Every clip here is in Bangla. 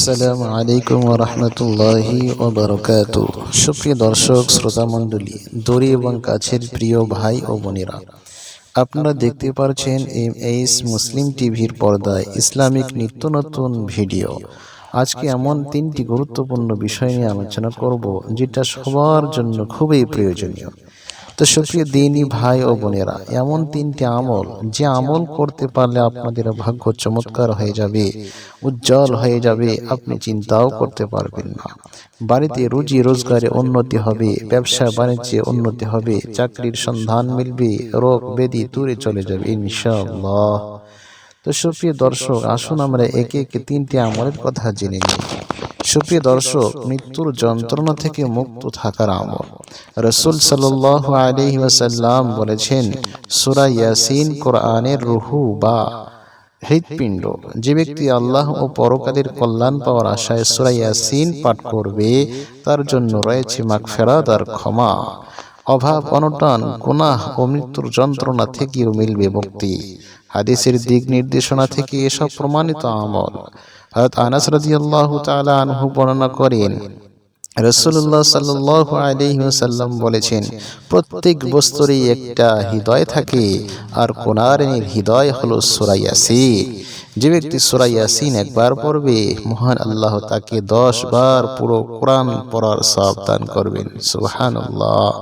আসসালামু আলাইকুম রহমতুল্লাহি ওবরকাত। সুপ্রিয় দর্শক শ্রোতা মণ্ডলী দূরে এবং কাছের প্রিয় ভাই ও বোনেরা, আপনারা দেখতে পাচ্ছেন এম এইচ মুসলিম টিভির পর্দায় ইসলামিক নিত্য নতুন ভিডিও। আজকে এমন তিনটি গুরুত্বপূর্ণ বিষয় নিয়ে আলোচনা করব, যেটা সবার জন্য খুবই প্রয়োজনীয়। তো সুপ্রিয় দিনী ভাই ও বোনেরা, এমন তিনটি আমল, যে আমল করতে পারলে আপনাদের ভাগ্য চমৎকার হয়ে যাবে, উজ্জ্বল হয়ে যাবে, আপনি চিন্তাও করতে পারবেন না। বাড়িতে রুজি রোজগারে উন্নতি হবে, ব্যবসা বাণিজ্যে উন্নতি হবে, চাকরির সন্ধান মিলবে, রোগ ব্যাধি দূরে চলে যাবে, ইনশাআল্লাহ। তো সুপ্রিয় দর্শক, আসুন আমরা একে একে তিনটি আমলের কথা জেনে নিই। সুপ্রিয় দর্শক, মৃত্যুর যন্ত্রণা থেকে মুক্ত থাকার আমল। রসুল সাল্লাহ আলহি ওয়াসাল্লাম বলেছেন, সুরা ইয়াসিন কোরআনের রুহু বা হৃৎপিণ্ড। যে ব্যক্তি আল্লাহ ও পরকালের কল্যাণ পাওয়ার আশায় সুরা ইয়াসিন পাঠ করবে, তার জন্য রয়েছে মাগফেরাত আর ক্ষমা। অভাব, অনটন, গুনাহ ও মৃত্যুর যন্ত্রণা থেকেও মিলবে মুক্তি। হাদিসের দিক নির্দেশনা থেকে এসব প্রমাণিত আমল। হযরত আনাস রাদিয়াল্লাহু তাআলা আনহু বর্ণনা করেন রসুল্লাহ সাল্লাহ আলহিহাসাল্লাম বলেছেন, প্রত্যেক বস্তুরই একটা হৃদয় থাকে আর কোনারের হৃদয় হলো সুরাইয়াসিন যে ব্যক্তি সুরাইয়াসিন একবার পড়বে, মহান আল্লাহ তাকে দশ বার পুরো কোরআন পড়ার সাবধান করবেন। সুহান আল্লাহ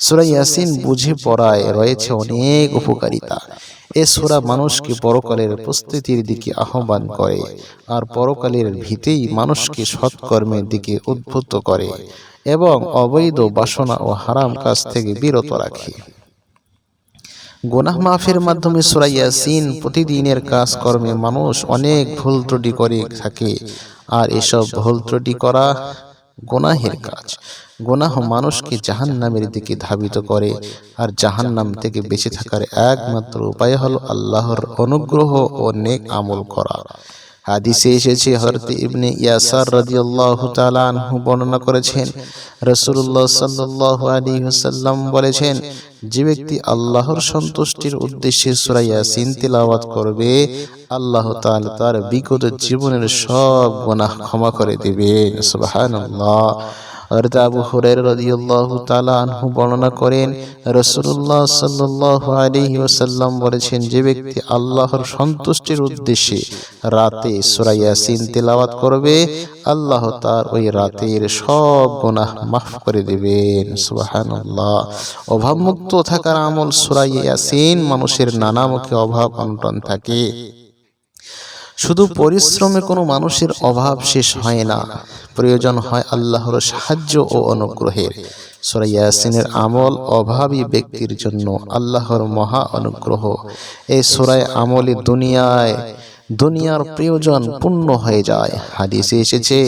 সুরাইয়াসিন বুঝে পড়ায় রয়েছে অনেক উপকারিতা। এ সুরা মানুষকে পরকালের প্রস্তুতির দিকে আহ্বান করে আর পরকালের ভীতেই মানুষকে সৎকর্মের দিকে উদ্বুদ্ধ করে এবং অবৈধ বাসনা ও হারাম কাজ থেকে বিরত রাখে। গোনাহ মাফের মাধ্যমে সুরাইয়া সিন প্রতিদিনের কাজকর্মে মানুষ অনেক ভুল ত্রুটি করে থাকে। আর এসব ভুল ত্রুটি করা গোনাহের কাজ। গোনাহ মানুষকে জাহান নামের দিকে ধাবিত করে। আর জাহান নাম থেকে বেঁচে থাকার একমাত্র উপায় হল আল্লাহর অনুগ্রহ ও নেক আমল করা। হাদিসে এসেছে হরতে ইবনে ইয়াসার রাদিয়াল্লাহু তাআলা আনহু বর্ণনা করেছেন। রাসূলুল্লাহ সাল্লাল্লাহু আলাইহি ওয়াসাল্লাম বলেছেন যে ব্যক্তি আল্লাহর সন্তুষ্টির উদ্দেশ্যে সূরা ইয়াসিন তেলাওয়াত করবে আল্লাহ তাআলা তার বিগত জীবনের সব গুনাহ ক্ষমা করে দিবেন সুবহানাল্লাহ। হযরত আবু বর্ণনা করেন, রাসূলুল্লাহ সাল্লাল্লাহু আলাইহি ওয়াসাল্লাম বলেছেন, যে ব্যক্তি আল্লাহর সন্তুষ্টির উদ্দেশ্যে রাতে সূরা ইয়াসিন তেলাওয়াত করবে, আল্লাহ তার ওই রাতের সব গুনাহ মাফ করে দিবেন। সুবহানাল্লাহ। অভাবমুক্ত থাকার আমল সূরা ইয়াসিন মানুষের নানামুখী অভাব অনটন থাকে। শুধু পরিশ্রমে কোনো মানুষের অভাব শেষ হয় না। প্রয়োজন হয় আল্লাহর সাহায্য ও অনুগ্রহের। সুরাইয়াসিনের আমল অভাবী ব্যক্তির জন্য আল্লাহর মহা অনুগ্রহ। এই সুরায় আমলে দুনিয়ায় দুনিয়ার প্রয়োজন পূর্ণ হয়ে যায়। হাদিসে এসেছে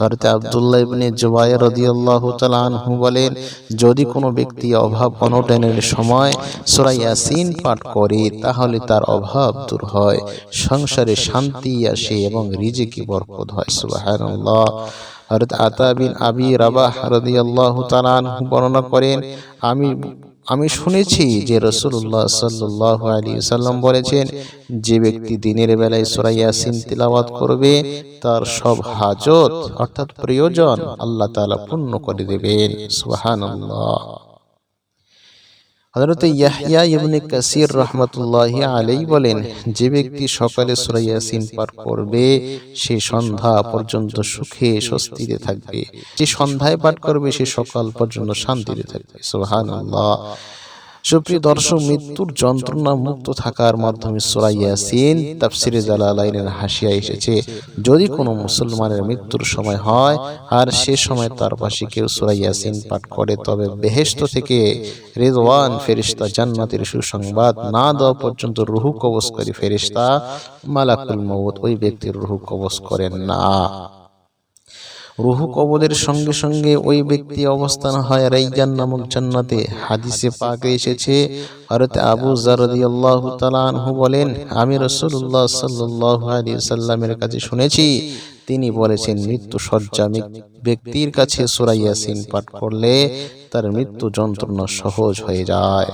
হরতে আব্দুল্লাহ ইবনে জুবাইর রাদিয়াল্লাহু তাআলা আনহু বলেন, যদি কোনো ব্যক্তি অভাব অনটনের সময় সূরা ইয়াসিন পাঠ করে, তাহলে তার অভাব দূর হয়। সংসারে শান্তি আসে এবং রিজিকে বরকত হয়। সুবহানাল্লাহ। হযরত আতা বিন আবি রাবাহ রাদিয়াল্লাহু তাআলা আনহু বর্ণনা করেন, আমি আমি শুনেছি যে রসুল্লাহ সাল্লাহ আলী সাল্লাম বলেছেন যে ব্যক্তি দিনের বেলায় সোরাইয়াসিন তিলাওয়াত করবে তার সব হাজত অর্থাৎ প্রয়োজন আল্লাহ তালা পূর্ণ করে দেবেন। সুহান হজরত ইয়াহিয়া ইবনে কাসির রহমতুল্লাহ আলাই বলেন, যে ব্যক্তি সকালে সুরাইয়াসিন পার করবে, সে সন্ধ্যা পর্যন্ত সুখে, স্বস্তিতে থাকবে। যে সন্ধ্যায় পাঠ করবে, সে সকাল পর্যন্ত শান্তিতে থাকবে। সুহান আল্লাহ সুপ্রিয় দর্শক, মৃত্যুর যন্ত্রণা মুক্ত থাকার মাধ্যমে সুরাইয়াসিন তাফসিরে জালালাইনের হাসিয়া এসেছে। যদি কোনো মুসলমানের মৃত্যুর সময় হয় আর সে সময় তার পাশে কেউ সুরাইয়াসিন পাঠ করে, তবে বেহেস্ত থেকে রেজওয়ান ফেরিস্তা জান্নাতের সুসংবাদ না দেওয়া পর্যন্ত রুহু কবচ করে ফেরিস্তা মালাকুল মৌত ওই ব্যক্তির রুহু কবচ করেন না। রুহু কবলের সঙ্গে সঙ্গে ওই ব্যক্তি অবস্থান হয় রাইজান নামক জান্নাতে। হাদিসে পাকে এসেছে হরতে আবু জারদিয়াল্লাহু আল্লাহ আনহু বলেন, আমি রাসূলুল্লাহ সাল্লাল্লাহু আলাইহি সাল্লামের কাছে শুনেছি। তিনি বলেছেন, মৃত্যু সজ্জা ব্যক্তির কাছে সূরা ইয়াসিন পাঠ করলে তার মৃত্যু যন্ত্রণা সহজ হয়ে যায়।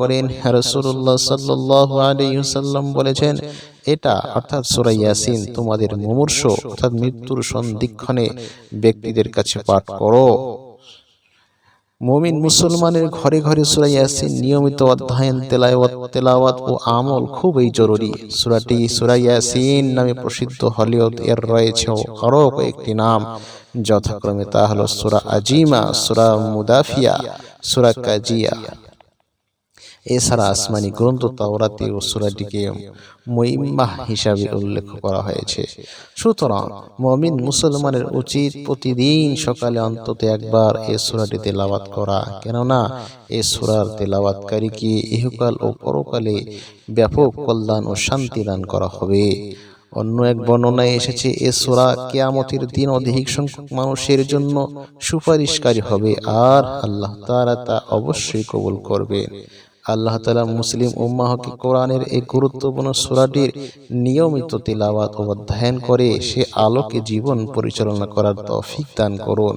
করেন রাসূলুল্লাহ সাল্লাল্লাহু বলেছেন, এটা অর্থাৎ সূরা ইয়াসিন তোমাদের মুমূর্ষ অর্থাৎ মৃত্যুর সন্ধিক্ষণে ব্যক্তিদের কাছে পাঠ করো। মুমিন মুসলমানের ঘরে ঘরে সুরাই ইয়াসিন নিয়মিত অধ্যয়ন, তেলাওয়াত তেলাওয়াত ও আমল খুবই জরুরি। সুরাটি সুরাই ইয়াসিন নামে প্রসিদ্ধ হলেও এর রয়েছে আরও কয়েকটি নাম। যথাক্রমে তা হল সুরা আজিমা, সুরা মুদাফিয়া, সুরা কাজিয়া। এছাড়া আসমানি গ্রন্থ তাওরাতে ও সূরাটিকে মহিমাহ হিসাবে উল্লেখ করা হয়েছে। সুতরাং মমিন মুসলমানের উচিত প্রতিদিন সকালে অন্তত একবার এ সূরাটি তেলাওয়াত করা। কেননা এ সূরার তেলাওয়াতকারীকে ইহকাল ও পরকালে ব্যাপক কল্যাণ ও শান্তি দান করা হবে। অন্য এক বর্ণনায় এসেছে এ সোরা কেয়ামতের দিন অধিক সংখ্যক মানুষের জন্য সুপারিশকারী হবে আর আল্লাহ তাআলা তা অবশ্যই কবুল করবেন আল্লাহ তালা মুসলিম উম্মাহকে কোরআনের এই গুরুত্বপূর্ণ সুরাটির নিয়মিত তেলাওয়াত অধ্যয়ন করে সে আলোকে জীবন পরিচালনা করার তৌফিক দান করুন।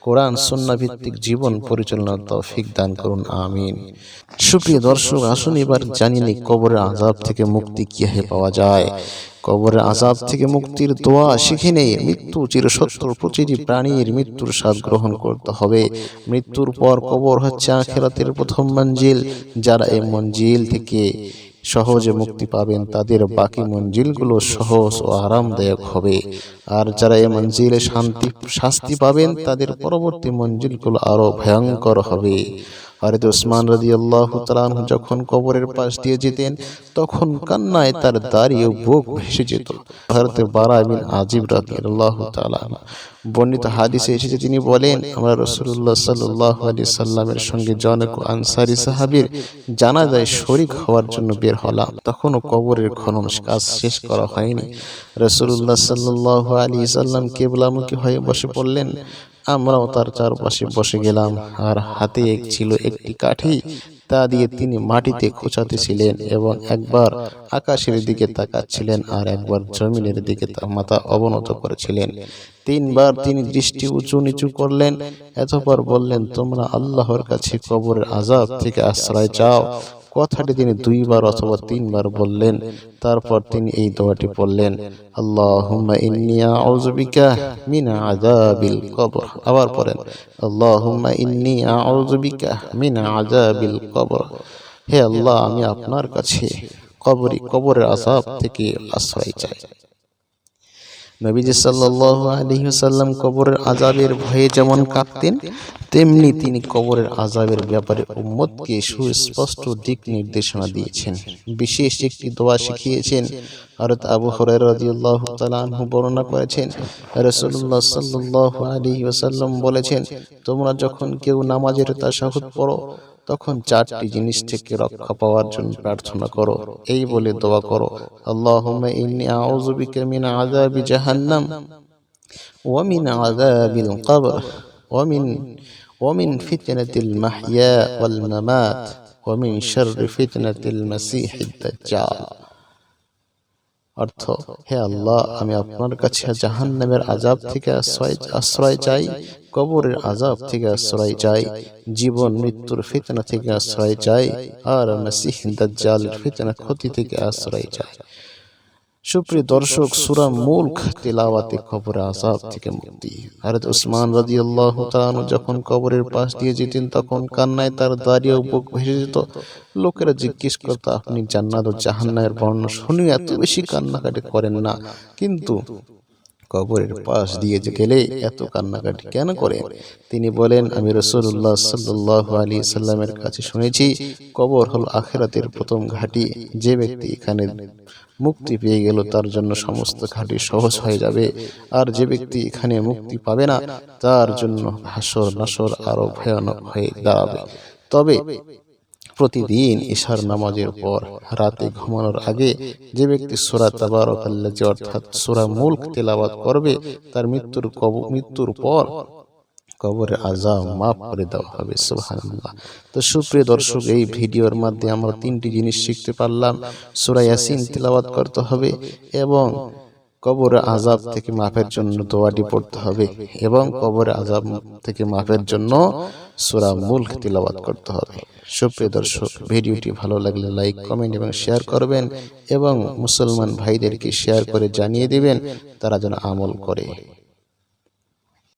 কোরআন ভিত্তিক জীবন পরিচালনার তৌফিক দান করুন। আমিন। সুপ্রিয় দর্শক, আসুন এবার জানিনি কবরের আজাব থেকে মুক্তি কীভাবে পাওয়া যায়। কবরের আজাব থেকে মুক্তির দোয়া শিখে নেই মৃত্যু চিরসত্তর প্রতিটি প্রাণীর মৃত্যুর স্বাদ গ্রহণ করতে হবে। মৃত্যুর পর কবর হচ্ছে আখেরাতের প্রথম মঞ্জিল। যারা এই মঞ্জিল থেকে সহজে মুক্তি পাবেন, তাদের বাকি মঞ্জিলগুলো সহজ ও আরামদায়ক হবে। আর যারা এই মঞ্জিলে শান্তি, শাস্তি পাবেন, তাদের পরবর্তী মঞ্জিলগুলো আরও ভয়ঙ্কর হবে। হরেদ ওসমান রাজি আল্লাহ যখন কবরের পাশ দিয়ে যেতেন, তখন কান্নায় তার দাড়ি ও বুক ভেসে যেত। ভারতের বারা বিন আজিব রাজি আল্লাহ বর্ণিত হাদিসে এসেছে, তিনি বলেন, আমরা রসুল্লাহ সাল্লাহ আলি সাল্লামের সঙ্গে জনক আনসারি সাহাবির জানা যায় শরিক হওয়ার জন্য বের হলাম। তখনও কবরের খনন কাজ শেষ করা হয়নি। রসুল্লাহ সাল্লাহ আলী সাল্লাম কেবলামুখী হয়ে বসে পড়লেন। আমরাও তার চারপাশে বসে গেলাম। আর হাতে এক ছিল একটি কাঠি, তা দিয়ে তিনি মাটিতে খোঁচাতেছিলেন এবং একবার আকাশের দিকে তাকাচ্ছিলেন আর একবার জমিনের দিকে মাথা অবনত করেছিলেন। তিনবার তিনি দৃষ্টি উঁচু নিচু করলেন এতপর বললেন, তোমরা আল্লাহর কাছে কবরের আজাব থেকে আশ্রয় চাও কথাটি তিনি দুইবার অথবা তিনবার বললেন, তারপর তিনি এই দোয়াটি পড়লেন, আল্লাহুম্মা ইন্নী আউযুবিকা মিন আযাবিল কবর। আবার পড়েন, আল্লাহুম্মা ইন্নী আউযুবিকা মিন আযাবিল কবর। হে আল্লাহ, আমি আপনার কাছে কবরি কবরের আযাব থেকে আশ্রয় চাই। নবীজি সাল্লাল্লাহু আলাইহি ওয়াসাল্লাম কবরের আযাবের ভয়ে যেমন কাঁপতেন তেমনি তিনি কবরের আযাবের ব্যাপারে উম্মতকে সুস্পষ্ট দিক নির্দেশনা দিয়েছেন। বিশেষ একটি দোয়া শিখিয়েছেন হযরত আবু হুরায়রা রাদিয়াল্লাহু তাআলা বর্ণনা করেছেন, রাসূলুল্লাহ সাল্লাল্লাহু আলাইহি ওয়াসাল্লাম বলেছেন, তোমরা যখন কেউ নামাজের তাশাহুদ পড়ো তখন চারটি জিনিস থেকে রক্ষা পাওয়ার জন্য প্রার্থনা করো। এই বলে দোয়া করো। আল্লাহুম্মা ইন্নী আউযু বিকা মিন আযাবি জাহান্নাম ওয়া মিন আযাবিল কবর ওয়া মিন ওয়া মিন ফিতনাতিল মাহইয়া ওয়াল মামাত ওয়া মিন শাররি ফিতনাতিল মাসীহিদ দাজ্জাল। অর্থ হে আল্লাহ আমি আপনার কাছে জাহান্নামের আজাব থেকে আশ্রয় আশ্রয় চাই কবরের আজাব থেকে আশ্রয় চাই জীবন মৃত্যুর ফিতনা থেকে আশ্রয় চাই আর মাসিহ দাজ্জালের ফিতনা ক্ষতি থেকে আশ্রয় চাই। সুপ্রিয় দর্শক, সুরা মুলক তেলাওয়াতে খবরে আসাব থেকে মুক্তি। হারত উসমান রাজি আল্লাহ যখন কবরের পাশ দিয়ে যেতেন, তখন কান্নায় তার দাঁড়িয়ে বুক ভেসে যেত। লোকেরা জিজ্ঞেস করতো, আপনি জান্নাত ও জাহান্নায়ের বর্ণনা শুনে এত বেশি কান্নাকাটি করেন না। কিন্তু কবরের পাশ দিয়ে যে গেলে এত কান্নাকাটি কেন করে তিনি বলেন আমি রসুল্লাহ সাল্লাহ আলী সাল্লামের কাছে শুনেছি কবর হল আখেরাতের প্রথম ঘাটি। যে ব্যক্তি এখানে মুক্তি পেয়ে গেল তার জন্য সমস্ত ঘাটি সহজ হয়ে যাবে। আর যে ব্যক্তি এখানে মুক্তি পাবে না তার জন্য হাসর নাসর আরও ভয়ানক হয়ে দাঁড়াবে তবে প্রতিদিন ঈশার নামাজের পর রাতে ঘুমানোর আগে যে ব্যক্তি সুরা তাবারকাল্লাজি অর্থাৎ সোরা মুল্ক তেলাওয়াত করবে, তার মৃত্যুর মৃত্যুর পর কবরের আজাব মাফ করে দেওয়া হবে, সুবহানাল্লাহ। তো সুপ্রিয় দর্শক, এই ভিডিওর মাধ্যমে আমরা তিনটি জিনিস শিখতে পারলাম। সূরা ইয়াসিন তেলাওয়াত করতে হবে এবং কবর আজাব থেকে মাফের জন্য দোয়াটি পড়তে হবে এবং কবর আজাব থেকে মাফের জন্য সুরা মূল তিলাবাত করতে হবে। সুপ্রিয় দর্শক, ভিডিওটি ভালো লাগলে লাইক, কমেন্ট এবং শেয়ার করবেন এবং মুসলমান ভাইদেরকে শেয়ার করে জানিয়ে দিবেন তারা যেন আমল করে।